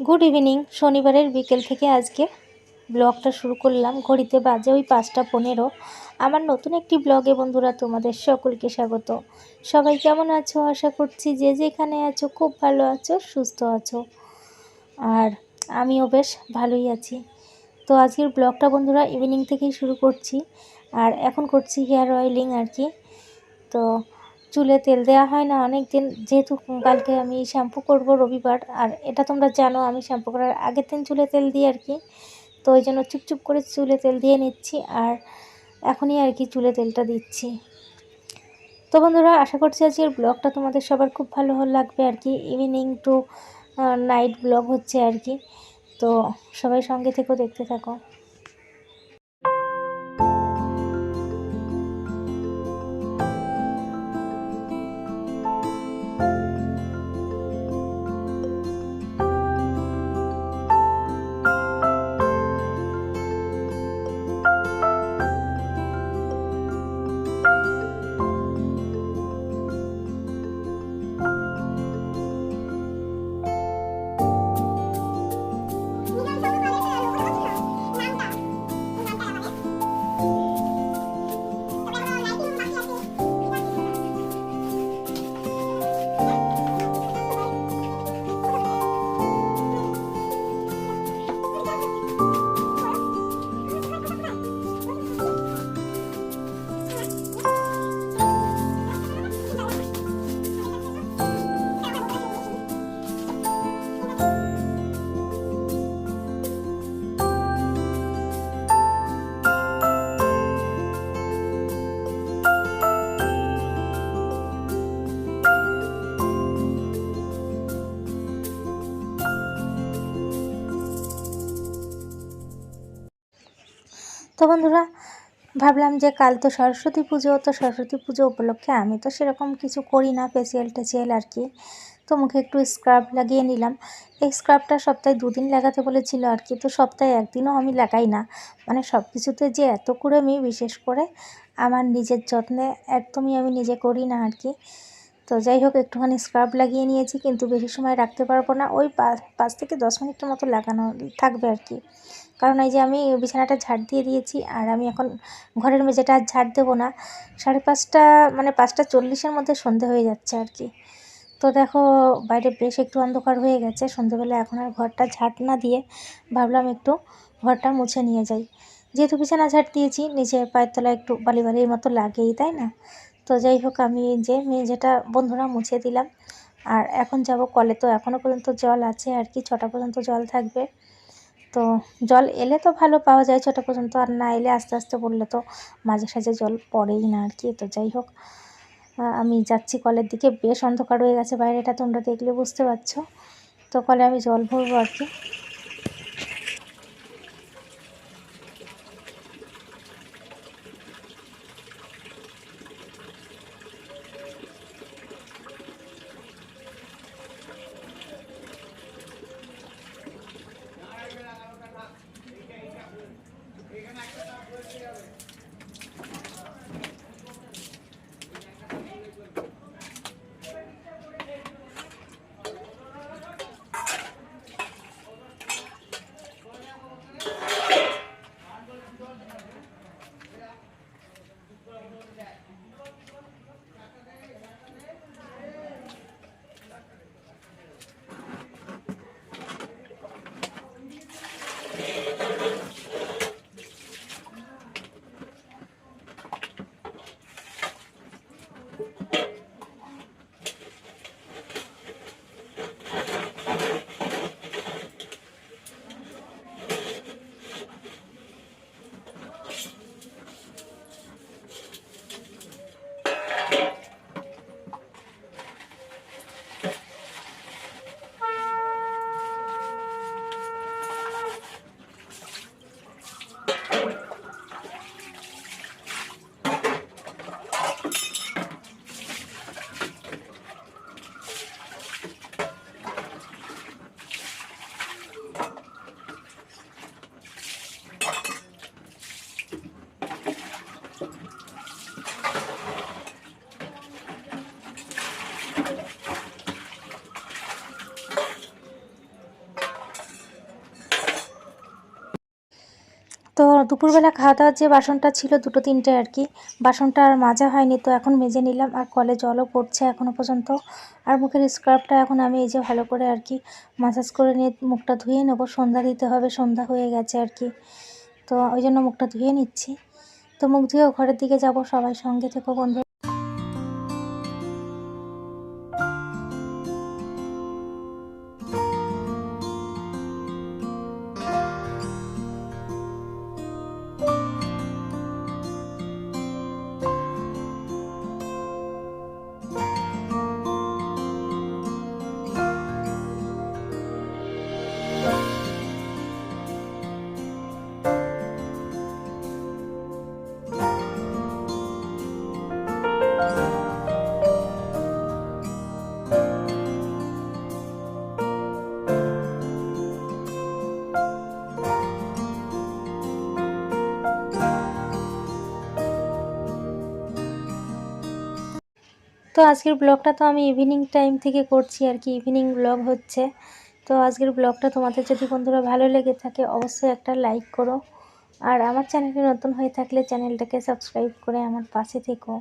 Good evening শনিবারের বিকেল থেকে আজকে ব্লগটা শুরু করলাম। ঘড়িতে বাজে ওই পাঁচটা পনেরো। আমার নতুন একটি ব্লগে বন্ধুরা তোমাদের সকলকে স্বাগত। সবাই কেমন আছো? আশা করছি যে যেখানে আছো খুব ভালো আছো, সুস্থ আছো। আর আমিও বেশ ভালোই আছি। তো আজকের ব্লগটা বন্ধুরা ইভিনিং থেকেই শুরু করছি। আর এখন করছি হেয়ার অয়েলিং আর কি। তো চুলে তেল দেওয়া হয় না অনেক দিন যেহেতু কালকে আমি শ্যাম্পু করব রবিবার, আর এটা তোমরা জানো আমি শ্যাম্পু করার আগের দিন চুলে তেল দিই আর কি, তো ওই জন্য চুপচুপ করে চুলে তেল দিয়ে নিচ্ছি আর এখনই আর কি চুলে তেলটা দিচ্ছি। তো বন্ধুরা, আশা করছি আজকের ব্লগটা তোমাদের সবার খুব ভালো লাগবে আর কি ইভিনিং টু নাইট ব্লগ হচ্ছে আর কি, তো সবাই সঙ্গে থেকেও দেখতে থাকো। তো বন্ধুরা, ভাবলাম যে কাল তো সরস্বতী পুজো, তো সরস্বতী পুজো উপলক্ষে আমি তো সেরকম কিছু করি না ফেসিয়াল টেসিয়াল আর কি। তো মুখে একটু স্ক্রাব লাগিয়ে নিলাম। এই স্ক্রাবটা সপ্তাহে দুদিন লাগাতে বলেছিল আর কি, তো সপ্তাহে একদিনও আমি লাগাই না। মানে সব কিছুতে যে এত করে আমি, বিশেষ করে আমার নিজের যত্নে একদমই আমি নিজে করি না আর কি। তো যাই হোক, একটুখানি স্ক্রাব লাগিয়ে নিয়েছি, কিন্তু বেশি সময় রাখতে পারব না। ওই পাঁচ থেকে দশ মিনিটের মতো লাগানো থাকবে আর কি। কারণ এই যে আমি বিছানাটা ঝাড় দিয়ে দিয়েছি আর আমি এখন ঘরের মেঝেটা আর ঝাড় দেবো না। সাড়ে পাঁচটা মানে পাঁচটা চল্লিশের মধ্যে সন্ধে হয়ে যাচ্ছে আর কি। তো দেখো, বাইরে বেশ একটু অন্ধকার হয়ে গেছে। সন্ধেবেলা এখন আর ঘরটা ঝাড় না দিয়ে ভাবলাম একটু ঘরটা মুছে নিয়ে যাই। যেহেতু বিছানা ঝাড় দিয়েছি নিচে পায়ের তলায় একটু বালি বালির মতো লাগেই, তাই না? তো যাই হোক, আমি যে মেঝেটা বন্ধুরা মুছে দিলাম। আর এখন যাব কলে। তো এখনও পর্যন্ত জল আছে আর কি, ছটা পর্যন্ত জল থাকবে। তো জল এলে তো ভালো পাওয়া যায় ছটা পর্যন্ত, আর না এলে আস্তে আস্তে পড়লে তো মাঝে সাঝে জল পড়েই না আর কি। তো যাই হোক আমি যাচ্ছি কলের দিকে, বেশ অন্ধকার হয়ে গেছে বাইরেটা, তোমরা দেখলে বুঝতে পারছ। তো কলে আমি জল ভরবো আর কি। দুপুরবেলা খাওয়া দাওয়ার যে বাসনটা ছিল দুটো তিনটে আর কি, বাসনটা আর মাজা হয়নি তো এখন মেজে নিলাম আর কলে জলও পড়ছে এখনও পর্যন্ত। আর মুখের স্ক্রাবটা এখন আমি এই যে ভালো করে আর কি মাসাজ করে নিয়ে মুখটা ধুয়ে নেব। সন্ধ্যা দিতে হবে, সন্ধ্যা হয়ে গেছে আর কি। তো ওই জন্য মুখটা ধুয়ে নিচ্ছি। তো মুখ ধুয়েও ঘরের দিকে যাব, সবাই সঙ্গে থেকো বন্ধু তো আজকের ব্লগটা তো আমি ইভিনিং টাইম থেকে করছি আর কি। ইভিনিং ব্লগ হচ্ছে। তো আজকের ব্লগটা তোমাদের যদি বন্ধুরা ভালো লেগে থাকে, অবশ্যই একটা লাইক করো। আর আমার চ্যানেলে নতুন হয়ে থাকলে চ্যানেলটাকে সাবস্ক্রাইব করে আমার পাশে থেকো।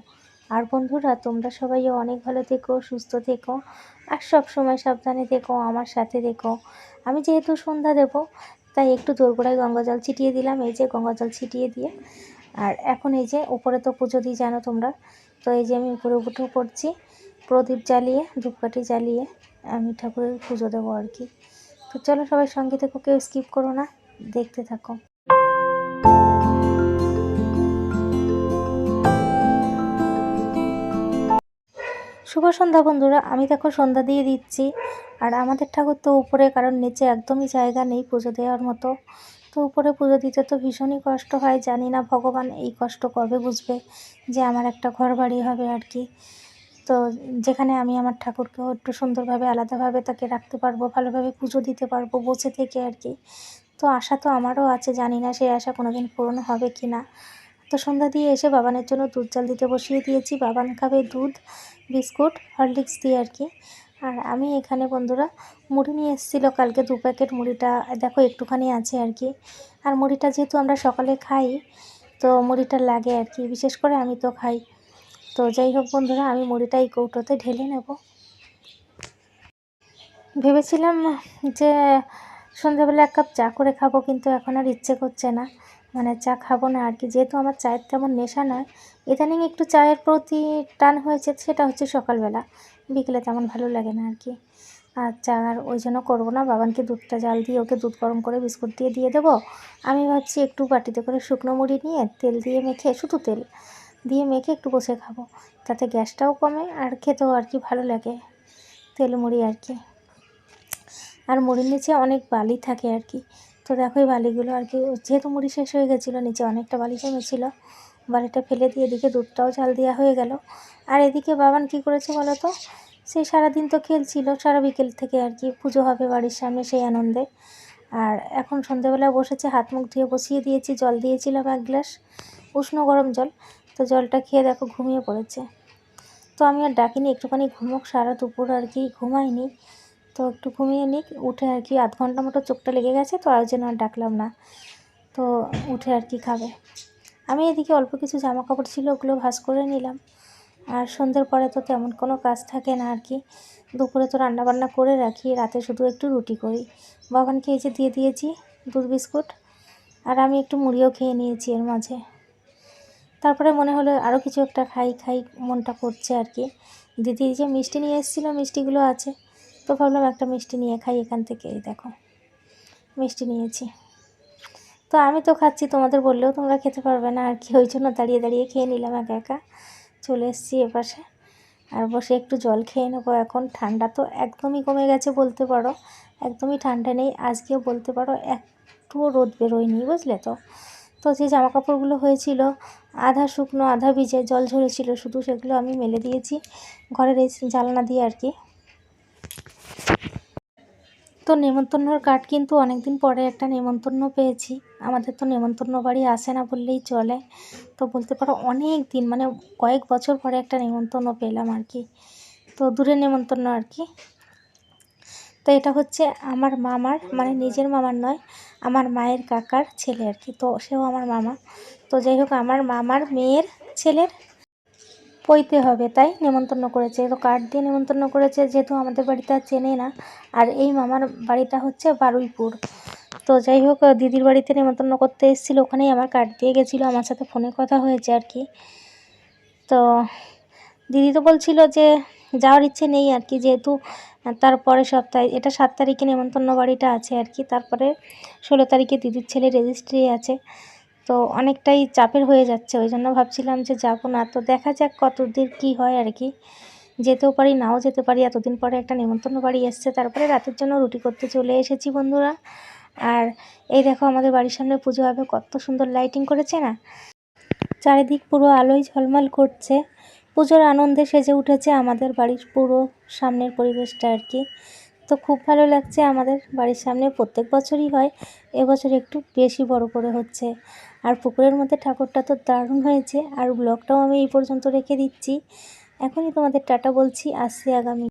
আর বন্ধুরা, তোমরা সবাই অনেক ভালো থেকো, সুস্থ থেকো। আর সব সময় সাবধানে থেকো, আমার সাথে থেকো। আমি যেহেতু সন্ধ্যা দেব, তাই একটু দোরগোড়ায় গঙ্গা জল ছিটিয়ে দিলাম, এই যে গঙ্গা জল ছিটিয়ে দিয়ে। আর এখন এই যে উপরে তো পুজো দিই, জানো তোমরা। তো এই যে আমি উপরে উঠেও পড়ছি, প্রদীপ জ্বালিয়ে, ধূপকাঠি জ্বালিয়ে আমি ঠাকুরের পুজো দেবো আর কি। তো চলো সবাই সঙ্গে থেকো, কেউ স্কিপ করো না, দেখতে থাকো। শুভ সন্ধ্যা বন্ধুরা, আমি দেখো সন্ধ্যা দিয়ে দিচ্ছি। আর আমাদের ঠাকুর তো উপরে, কারণ নিচে একদমই জায়গা নেই পুজো দেওয়ার মতো। তো উপরে পুজো দিতে তো ভীষণই কষ্ট হয়, জানি না ভগবান এই কষ্ট কবে বুঝবে যে আমার একটা ঘর বাড়ি হবে আর কি। তো যেখানে আমি আমার ঠাকুরকেও একটু সুন্দরভাবে, আলাদাভাবে তাকে রাখতে পারব, ভালোভাবে পুজো দিতে পারব, বসে থেকে আর কি। তো আশা তো আমারও আছে, জানি না সেই আশা কোনো দিন পূরণ হবে কি না। তো সন্ধ্যা দিয়ে এসে বাবানের জন্য দুধ জাল দিতে বসিয়ে দিয়েছি, বাবান খাবে দুধ, বিস্কুট, হরলিক্স দিয়ে আর কি। আর আমি এখানে বন্ধুরা মুড়ি নিয়ে এসেছিল, কালকে দু প্যাকেট মুড়িটা, দেখো একটুখানি আছে আর কি। আর মুড়িটা যেহেতু আমরা সকালে খাই, তো মুড়িটা লাগে আর কি, বিশেষ করে আমি তো খাই। তো যাই হোক বন্ধুরা, আমি মুড়িটা এই কৌটোতে ঢেলে নেব। ভেবেছিলাম যে সন্ধ্যাবেলা এক কাপ চা করে খাব, কিন্তু এখন আর ইচ্ছে করছে না। মানে চা খাব না আর কি, যেহেতু আমার চায়ের তেমন নেশা নয়। ইদানিং একটু চায়ের প্রতি টান হয়েছে, সেটা হচ্ছে সকালবেলা। বিকেলে তেমন ভালো লাগে না আর কি। আচ্ছা আর ওই জন্য করব না। বাবানকে দুধটা জাল দিয়ে ওকে দুধ গরম করে বিস্কুট দিয়ে দিয়ে দেবো। আমি ভাবছি একটু বাটিতে করে শুকনো মুড়ি নিয়ে তেল দিয়ে মেখে, শুধু তেল দিয়ে মেখে একটু বসে খাব। তাতে গ্যাসটাও কমে আর খেতেও আর কি ভালো লাগে তেল মুড়ি আর কি। আর মুড়ির নিচে অনেক বালি থাকে আর কি। তো দেখো এই বালিগুলো আর কি, যেহেতু মুড়ি শেষ হয়ে গেছিল, নিচে অনেকটা বালি জমেছিলো বালিটা ফেলে দিয়ে এদিকে দুধটাও জাল দেওয়া হয়ে গেল। আর এদিকে বাবান কি করেছে বলো তো? সেই সারাদিন তো খেলছিল, সারা বিকেল থেকে আর কি। পুজো হবে বাড়ির সামনে সেই আনন্দে। আর এখন সন্ধেবেলা বসেছে, হাত মুখ ধুয়ে বসিয়ে দিয়েছি, জল দিয়েছিলাম এক গ্লাস, উষ্ণ গরম জল। তো জলটা খেয়ে দেখো ঘুমিয়ে পড়েছে। তো আমি আর ডাকিনি, একটুখানি ঘুমোক, সারা দুপুর আর কি ঘুমাইনি। তো একটু ঘুমিয়ে নিক, উঠে আর কি আধ ঘণ্টা মতো চোখটা লেগে গেছে, তো আর জন্য আর ডাকলাম না। তো উঠে আর কি খাবে। আমি এদিকে অল্প কিছু জামা কাপড় ছিল ওগুলো ভাস করে নিলাম। আর সন্ধ্যের পরে তো তেমন কোনো কাজ থাকে না আর কি। দুপুরে তো রান্নাবান্না করে রাখি, রাতে শুধু একটু রুটি করি। বাবানকে এই যে দিয়ে দিয়েছি দুধ বিস্কুট, আর আমি একটু মুড়িও খেয়ে নিয়েছি এর মাঝে। তারপরে মনে হলো আরও কিছু একটা খাই খাই, মনটা করছে আর কি। দিদি যে মিষ্টি নিয়ে এসেছিল, মিষ্টিগুলো আছে। তো ভাবলাম একটা মিষ্টি নিয়ে খাই এখান থেকে দেখো। মিষ্টি নিয়েছি। তো আমি তো খাচ্ছি, তোমাদের বললেও তোমরা খেতে পারবে না। আর কি, ওই জন্য দাঁড়িয়ে দাঁড়িয়ে খেয়ে নিলাম একা একা। চলে এসেছি এপাশে। আর বসে একটু জল খেয়ে নেব এখন। ঠান্ডা তো একদমই কমে গেছে বলতে পারো। একদমই ঠান্ডা নেই। আজকেও বলতে পারো একটুও রোদ বেরোয়নি, বুঝলে তো? তো যে জামা কাপড়গুলো হয়েছিল, আধা শুকনো, আধা ভিজে, জল ঝরেছিল, শুধু সেগুলো আমি মেলে দিয়েছি। ঘরের এই জ্বালানা দিয়ে আর কি। তো নেমন্তন্নর কার্ড কিন্তু অনেক দিন পরে একটা নেমন্তন্ন পেয়েছি। আমাদের তো নেমন্তন্ন বাড়ি আসে না বললেই চলে। তো বলতে পারো অনেক দিন মানে কয়েক বছর পরে একটা নেমন্তন্ন পেলাম আর কি। তো দূরে নেমন্তন্ন আর কি। তো এটা হচ্ছে আমার মামার মানে নিজের মামার নয়, আমার মায়ের কাকার ছেলে আর কি। তো সেও আমার মামা। তো যাই হোক, আমার মামার মেয়ের ছেলের পইতে হবে, তাই নেমন্তন্ন করেছে। তো কার্ড দিয়ে নেমন্তন্ন করেছে, যেহেতু আমাদের বাড়িতে আর চেনে না। আর এই মামার বাড়িটা হচ্ছে বারুইপুর। তো যাই হোক, দিদির বাড়িতে নেমন্তন্ন করতে এসেছিল, ওখানেই আমার কার্ড দিয়ে গেছিল, আমার সাথে ফোনে কথা হয়েছে আর কি। তো দিদি তো বলছিল যে যাওয়ার ইচ্ছে নেই আর কি, যেহেতু তারপরে সপ্তাহে, এটা সাত তারিখে নেমন্তন্ন বাড়িটা আছে আর কি, তারপরে ষোলো তারিখে দিদির ছেলে রেজিস্ট্রি আছে। তো অনেকটাই চাপের হয়ে যাচ্ছে। ওই জন্য ভাবছিলাম যে যাব না। তো দেখা যাক কতদূর কী হয় আর কি। যেতেও পারি, নাও যেতে পারি। এতদিন পরে একটা নেমন্তন্ন বাড়ি এসছে। তারপরে রাতের জন্য রুটি করতে চলে এসেছি বন্ধুরা। আর এই দেখো আমাদের বাড়ির সামনে পুজো হবে। কত সুন্দর লাইটিং করেছে না? চারিদিক পুরো আলোয় ঝলমল করছে। পুজোর আনন্দে সেজে উঠেছে আমাদের বাড়ির পুরো সামনের পরিবেশটা আর কি। তো খুব ভালো লাগছে আমাদের বাড়ির সামনে। প্রত্যেক বছরই হয়। এবছর একটু বেশি বড় করে হচ্ছে। আর পুকুরের মধ্যে ঠাকুরটা তো দারুণ হয়েছে। আর ব্লগটাও আমি এই পর্যন্ত রেখে দিচ্ছি। এখনই তোমাদের টাটা বলছি। আসছি আগামী